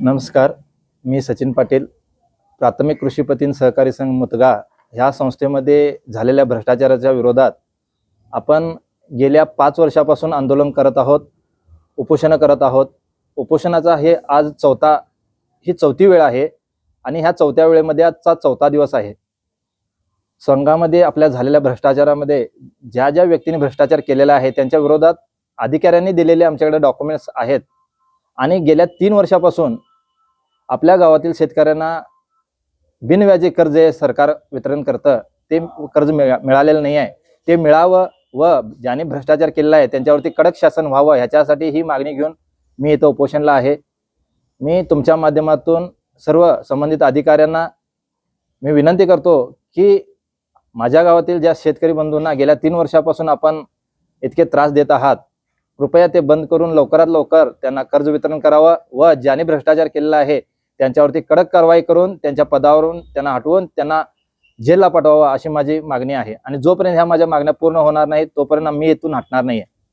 नमस्कार मी सचिन पाटील प्राथमिक कृषीपतीन सहकारी संघ मुतगा ह्या संस्थेमध्ये झालेल्या भ्रष्टाचाराच्या विरोधात आपण गेल्या पाच वर्षापासून आंदोलन करत आहोत उपोषणं करत आहोत. उपोषणाचा हे आज चौथा ही चौथी वेळ आहे आणि ह्या चौथ्या वेळेमध्ये आजचा चौथा दिवस आहे. संघामध्ये आपल्या झालेल्या भ्रष्टाचारामध्ये ज्या ज्या व्यक्तींनी भ्रष्टाचार केलेला आहे त्यांच्या विरोधात अधिकाऱ्यांनी दिलेले आमच्याकडे डॉक्युमेंट्स आहेत. आणि गेल्या तीन वर्षापासून आपल्या गावातील शेतकऱ्यांना बिनव्याजी कर्ज हे सरकार वितरण करतं ते कर्ज मिळा मिळालेलं नाही आहे. ते मिळावं व ज्याने भ्रष्टाचार केलेला आहे त्यांच्यावरती कडक शासन व्हावं ह्याच्यासाठी ही मागणी घेऊन मी इथं उपोषणला आहे. मी तुमच्या माध्यमातून सर्व संबंधित अधिकाऱ्यांना मी विनंती करतो की माझ्या गावातील ज्या शेतकरी बंधूंना गेल्या तीन वर्षापासून आपण इतके त्रास देत आहात कृपया ते बंद करून लवकरात लवकर त्यांना कर्ज वितरण करावं व ज्याने भ्रष्टाचार केलेला आहे त्यांच्यावरती कडक कारवाई करून त्यांच्या पदावरून त्यांना हटवून त्यांना जेलला पाठवावं अशी माझी मागणी आहे. आणि जोपर्यंत ह्या माझ्या मागण्या पूर्ण होणार नाही तोपर्यंत मी इथून हटणार नाही